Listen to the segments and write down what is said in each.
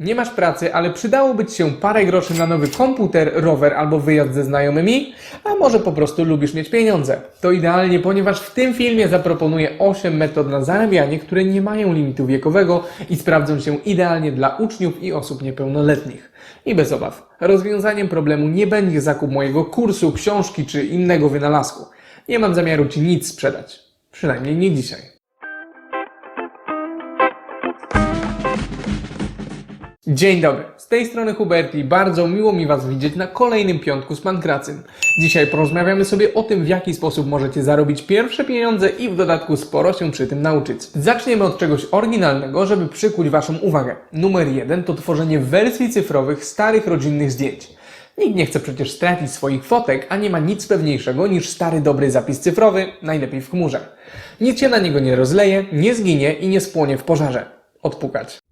Nie masz pracy, ale przydałoby Ci się parę groszy na nowy komputer, rower albo wyjazd ze znajomymi? A może po prostu lubisz mieć pieniądze? To idealnie, ponieważ w tym filmie zaproponuję 8 metod na zarabianie, które nie mają limitu wiekowego i sprawdzą się idealnie dla uczniów i osób niepełnoletnich. I bez obaw, rozwiązaniem problemu nie będzie zakup mojego kursu, książki czy innego wynalazku. Nie mam zamiaru Ci nic sprzedać. Przynajmniej nie dzisiaj. Dzień dobry, z tej strony Huberti. Bardzo miło mi Was widzieć na kolejnym piątku z Pankracym. Dzisiaj porozmawiamy sobie o tym, w jaki sposób możecie zarobić pierwsze pieniądze i w dodatku sporo się przy tym nauczyć. Zaczniemy od czegoś oryginalnego, żeby przykuć Waszą uwagę. Numer jeden to tworzenie wersji cyfrowych starych rodzinnych zdjęć. Nikt nie chce przecież stracić swoich fotek, a nie ma nic pewniejszego niż stary dobry zapis cyfrowy, najlepiej w chmurze. Nic się na niego nie rozleje, nie zginie i nie spłonie w pożarze. Odpukać.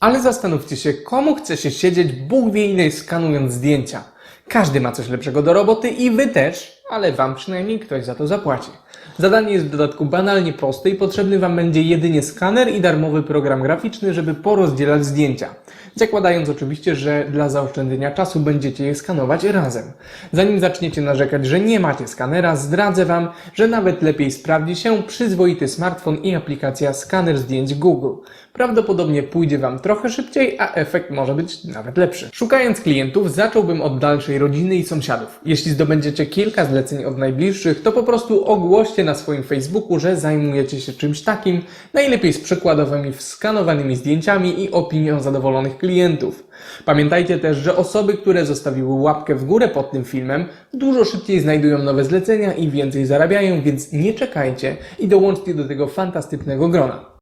Ale zastanówcie się, komu chce się siedzieć Bóg wie ile skanując zdjęcia. Każdy ma coś lepszego do roboty i wy też, ale wam przynajmniej ktoś za to zapłaci. Zadanie jest w dodatku banalnie proste i potrzebny wam będzie jedynie skaner i darmowy program graficzny, żeby porozdzielać zdjęcia. Zakładając oczywiście, że dla zaoszczędzenia czasu będziecie je skanować razem. Zanim zaczniecie narzekać, że nie macie skanera, zdradzę wam, że nawet lepiej sprawdzi się przyzwoity smartfon i aplikacja skaner zdjęć Google. Prawdopodobnie pójdzie Wam trochę szybciej, a efekt może być nawet lepszy. Szukając klientów, zacząłbym od dalszej rodziny i sąsiadów. Jeśli zdobędziecie kilka zleceń od najbliższych, to po prostu ogłoście na swoim Facebooku, że zajmujecie się czymś takim, najlepiej z przykładowymi wskanowanymi zdjęciami i opinią zadowolonych klientów. Pamiętajcie też, że osoby, które zostawiły łapkę w górę pod tym filmem, dużo szybciej znajdują nowe zlecenia i więcej zarabiają, więc nie czekajcie i dołączcie do tego fantastycznego grona.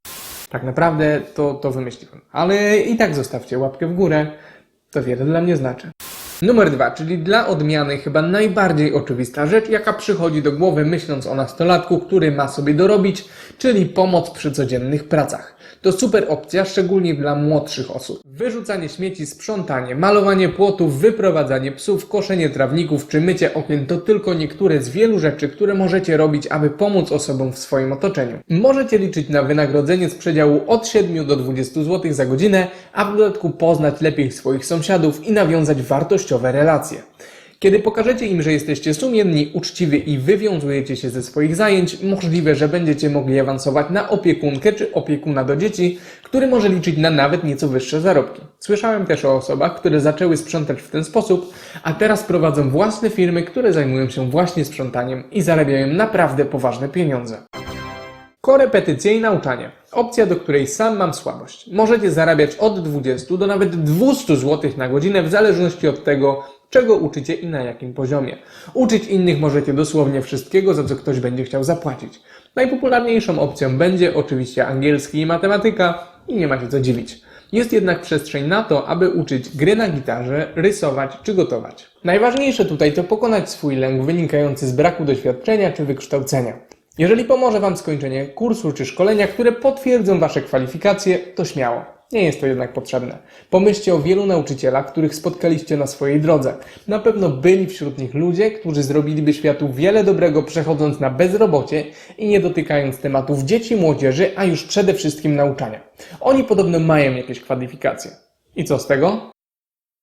Tak naprawdę to, to wymyśliłem. Ale i tak zostawcie łapkę w górę. To wiele dla mnie znaczy. Numer dwa, czyli dla odmiany chyba najbardziej oczywista rzecz, jaka przychodzi do głowy myśląc o nastolatku, który ma sobie dorobić, czyli pomoc przy codziennych pracach. To super opcja, szczególnie dla młodszych osób. Wyrzucanie śmieci, sprzątanie, malowanie płotów, wyprowadzanie psów, koszenie trawników czy mycie okien to tylko niektóre z wielu rzeczy, które możecie robić, aby pomóc osobom w swoim otoczeniu. Możecie liczyć na wynagrodzenie z przedziału od 7 do 20 zł za godzinę, a w dodatku poznać lepiej swoich sąsiadów i nawiązać wartościowe relacje. Kiedy pokażecie im, że jesteście sumienni, uczciwi i wywiązujecie się ze swoich zajęć, możliwe, że będziecie mogli awansować na opiekunkę czy opiekuna do dzieci, który może liczyć na nawet nieco wyższe zarobki. Słyszałem też o osobach, które zaczęły sprzątać w ten sposób, a teraz prowadzą własne firmy, które zajmują się właśnie sprzątaniem i zarabiają naprawdę poważne pieniądze. Korepetycje i nauczanie. Opcja, do której sam mam słabość. Możecie zarabiać od 20 do nawet 200 zł na godzinę w zależności od tego, czego uczycie i na jakim poziomie. Uczyć innych możecie dosłownie wszystkiego, za co ktoś będzie chciał zapłacić. Najpopularniejszą opcją będzie oczywiście angielski i matematyka i nie ma się co dziwić. Jest jednak przestrzeń na to, aby uczyć gry na gitarze, rysować czy gotować. Najważniejsze tutaj to pokonać swój lęk wynikający z braku doświadczenia czy wykształcenia. Jeżeli pomoże Wam skończenie kursu czy szkolenia, które potwierdzą Wasze kwalifikacje, to śmiało. Nie jest to jednak potrzebne. Pomyślcie o wielu nauczycielach, których spotkaliście na swojej drodze. Na pewno byli wśród nich ludzie, którzy zrobiliby światu wiele dobrego przechodząc na bezrobocie i nie dotykając tematów dzieci, młodzieży, a już przede wszystkim nauczania. Oni podobno mają jakieś kwalifikacje. I co z tego?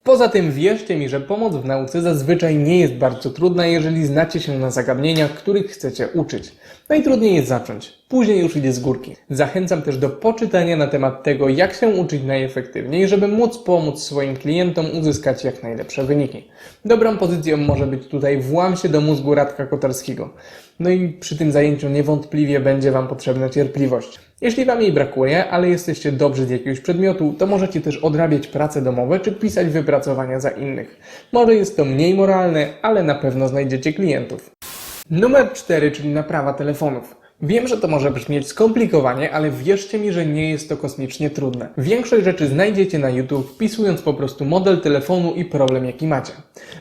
Poza tym wierzcie mi, że pomoc w nauce zazwyczaj nie jest bardzo trudna, jeżeli znacie się na zagadnieniach, których chcecie uczyć. Najtrudniej jest zacząć, później już idzie z górki. Zachęcam też do poczytania na temat tego, jak się uczyć najefektywniej, żeby móc pomóc swoim klientom uzyskać jak najlepsze wyniki. Dobrą pozycją może być tutaj włam się do mózgu Radka Kotarskiego. No i przy tym zajęciu niewątpliwie będzie Wam potrzebna cierpliwość. Jeśli Wam jej brakuje, ale jesteście dobrzy z jakiegoś przedmiotu, to możecie też odrabiać prace domowe czy pisać wypracowania za innych. Może jest to mniej moralne, ale na pewno znajdziecie klientów. Numer 4, czyli naprawa telefonów. Wiem, że to może brzmieć skomplikowanie, ale wierzcie mi, że nie jest to kosmicznie trudne. Większość rzeczy znajdziecie na YouTube, wpisując po prostu model telefonu i problem, jaki macie.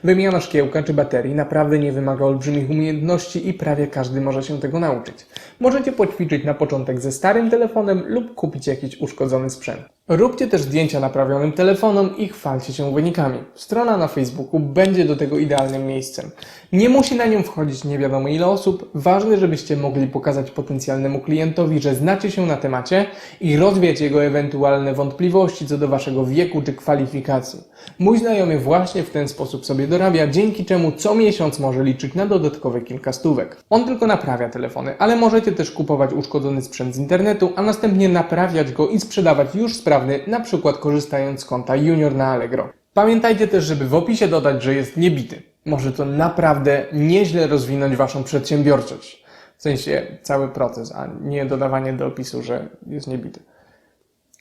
Wymiana szkiełka czy baterii naprawdę nie wymaga olbrzymich umiejętności i prawie każdy może się tego nauczyć. Możecie poćwiczyć na początek ze starym telefonem lub kupić jakiś uszkodzony sprzęt. Róbcie też zdjęcia naprawionym telefonom i chwalcie się wynikami. Strona na Facebooku będzie do tego idealnym miejscem. Nie musi na nią wchodzić nie wiadomo ile osób. Ważne, żebyście mogli pokazać potencjalnemu klientowi, że znacie się na temacie i rozwiać jego ewentualne wątpliwości co do waszego wieku czy kwalifikacji. Mój znajomy właśnie w ten sposób sobie dorabia, dzięki czemu co miesiąc może liczyć na dodatkowe kilka stówek. On tylko naprawia telefony, ale możecie też kupować uszkodzony sprzęt z internetu, a następnie naprawiać go i sprzedawać już sprawny, na przykład korzystając z konta Junior na Allegro. Pamiętajcie też, żeby w opisie dodać, że jest niebity. Może to naprawdę nieźle rozwinąć waszą przedsiębiorczość. W sensie cały proces, a nie dodawanie do opisu, że jest niebity.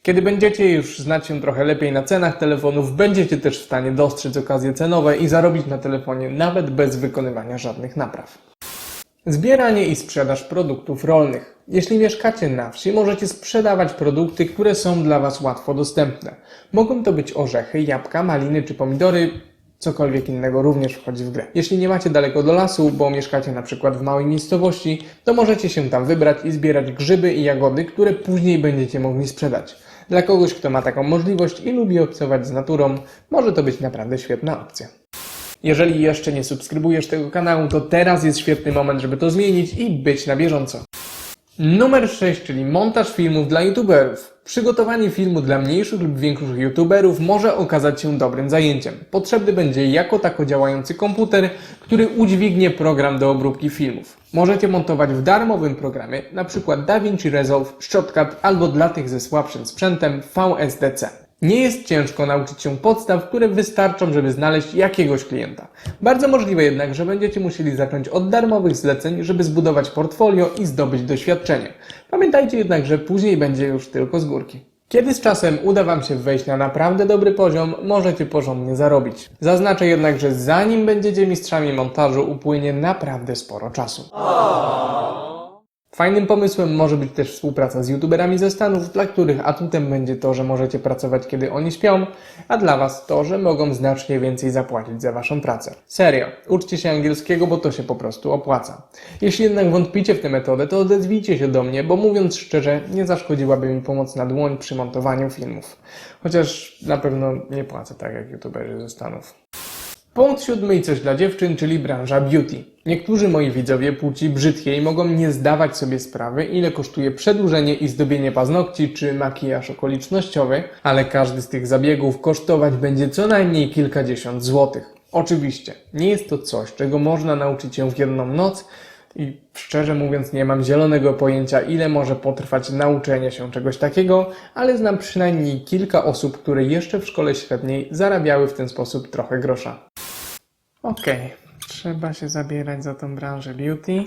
Kiedy będziecie już znać się trochę lepiej na cenach telefonów, będziecie też w stanie dostrzec okazje cenowe i zarobić na telefonie nawet bez wykonywania żadnych napraw. Zbieranie i sprzedaż produktów rolnych. Jeśli mieszkacie na wsi, możecie sprzedawać produkty, które są dla Was łatwo dostępne. Mogą to być orzechy, jabłka, maliny czy pomidory, cokolwiek innego również wchodzi w grę. Jeśli nie macie daleko do lasu, bo mieszkacie na przykład w małej miejscowości, to możecie się tam wybrać i zbierać grzyby i jagody, które później będziecie mogli sprzedać. Dla kogoś, kto ma taką możliwość i lubi obcować z naturą, może to być naprawdę świetna opcja. Jeżeli jeszcze nie subskrybujesz tego kanału, to teraz jest świetny moment, żeby to zmienić i być na bieżąco. Numer 6, czyli montaż filmów dla youtuberów. Przygotowanie filmu dla mniejszych lub większych youtuberów może okazać się dobrym zajęciem. Potrzebny będzie jako tako działający komputer, który udźwignie program do obróbki filmów. Możecie montować w darmowym programie, np. DaVinci Resolve, Shotcut albo dla tych ze słabszym sprzętem VSDC. Nie jest ciężko nauczyć się podstaw, które wystarczą, żeby znaleźć jakiegoś klienta. Bardzo możliwe jednak, że będziecie musieli zacząć od darmowych zleceń, żeby zbudować portfolio i zdobyć doświadczenie. Pamiętajcie jednak, że później będzie już tylko z górki. Kiedy z czasem uda Wam się wejść na naprawdę dobry poziom, możecie porządnie zarobić. Zaznaczę jednak, że zanim będziecie mistrzami montażu, upłynie naprawdę sporo czasu. Fajnym pomysłem może być też współpraca z youtuberami ze Stanów, dla których atutem będzie to, że możecie pracować kiedy oni śpią, a dla Was to, że mogą znacznie więcej zapłacić za Waszą pracę. Serio, uczcie się angielskiego, bo to się po prostu opłaca. Jeśli jednak wątpicie w tę metodę, to odezwijcie się do mnie, bo mówiąc szczerze, nie zaszkodziłaby mi pomoc na dłoń przy montowaniu filmów. Chociaż na pewno nie płacę tak jak youtuberzy ze Stanów. Punkt siódmy i coś dla dziewczyn, czyli branża beauty. Niektórzy moi widzowie płci brzydkiej mogą nie zdawać sobie sprawy, ile kosztuje przedłużenie i zdobienie paznokci czy makijaż okolicznościowy, ale każdy z tych zabiegów kosztować będzie co najmniej kilkadziesiąt złotych. Oczywiście, nie jest to coś, czego można nauczyć się w jedną noc i szczerze mówiąc nie mam zielonego pojęcia, ile może potrwać nauczenie się czegoś takiego, ale znam przynajmniej kilka osób, które jeszcze w szkole średniej zarabiały w ten sposób trochę grosza. Okej, trzeba się zabierać za tą branżę beauty,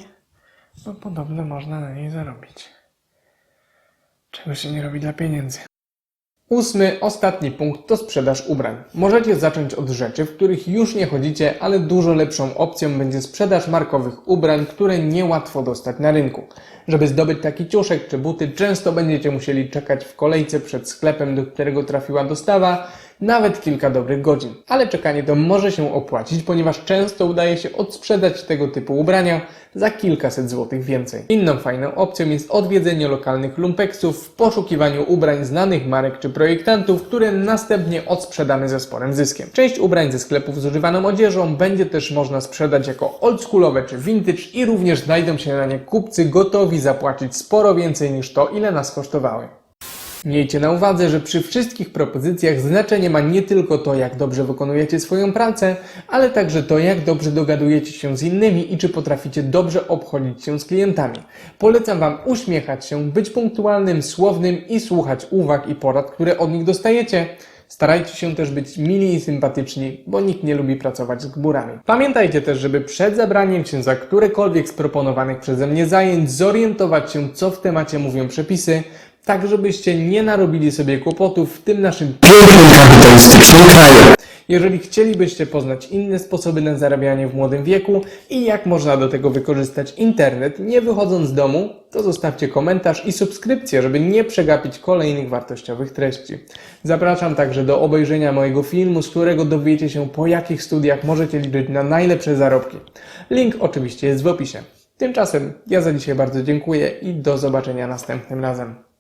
bo podobno można na niej zarobić. Czego się nie robi dla pieniędzy. Ósmy, ostatni punkt to sprzedaż ubrań. Możecie zacząć od rzeczy, w których już nie chodzicie, ale dużo lepszą opcją będzie sprzedaż markowych ubrań, które niełatwo dostać na rynku. Żeby zdobyć taki ciuszek czy buty, często będziecie musieli czekać w kolejce przed sklepem, do którego trafiła dostawa, nawet kilka dobrych godzin. Ale czekanie to może się opłacić, ponieważ często udaje się odsprzedać tego typu ubrania za kilkaset złotych więcej. Inną fajną opcją jest odwiedzenie lokalnych lumpeksów w poszukiwaniu ubrań znanych marek czy projektantów, które następnie odsprzedamy ze sporym zyskiem. Część ubrań ze sklepów z używaną odzieżą będzie też można sprzedać jako oldschoolowe czy vintage i również znajdą się na nie kupcy gotowi zapłacić sporo więcej niż to, ile nas kosztowały. Miejcie na uwadze, że przy wszystkich propozycjach znaczenie ma nie tylko to, jak dobrze wykonujecie swoją pracę, ale także to, jak dobrze dogadujecie się z innymi i czy potraficie dobrze obchodzić się z klientami. Polecam Wam uśmiechać się, być punktualnym, słownym i słuchać uwag i porad, które od nich dostajecie. Starajcie się też być mili i sympatyczni, bo nikt nie lubi pracować z gburami. Pamiętajcie też, żeby przed zabraniem się za którekolwiek z proponowanych przeze mnie zajęć zorientować się, co w temacie mówią przepisy, tak żebyście nie narobili sobie kłopotów w tym naszym pięknym kapitalistycznym kraju. jeżeli chcielibyście poznać inne sposoby na zarabianie w młodym wieku i jak można do tego wykorzystać internet, nie wychodząc z domu, to zostawcie komentarz i subskrypcję, żeby nie przegapić kolejnych wartościowych treści. Zapraszam także do obejrzenia mojego filmu, z którego dowiecie się po jakich studiach możecie liczyć na najlepsze zarobki. Link oczywiście jest w opisie. Tymczasem ja za dzisiaj bardzo dziękuję i do zobaczenia następnym razem.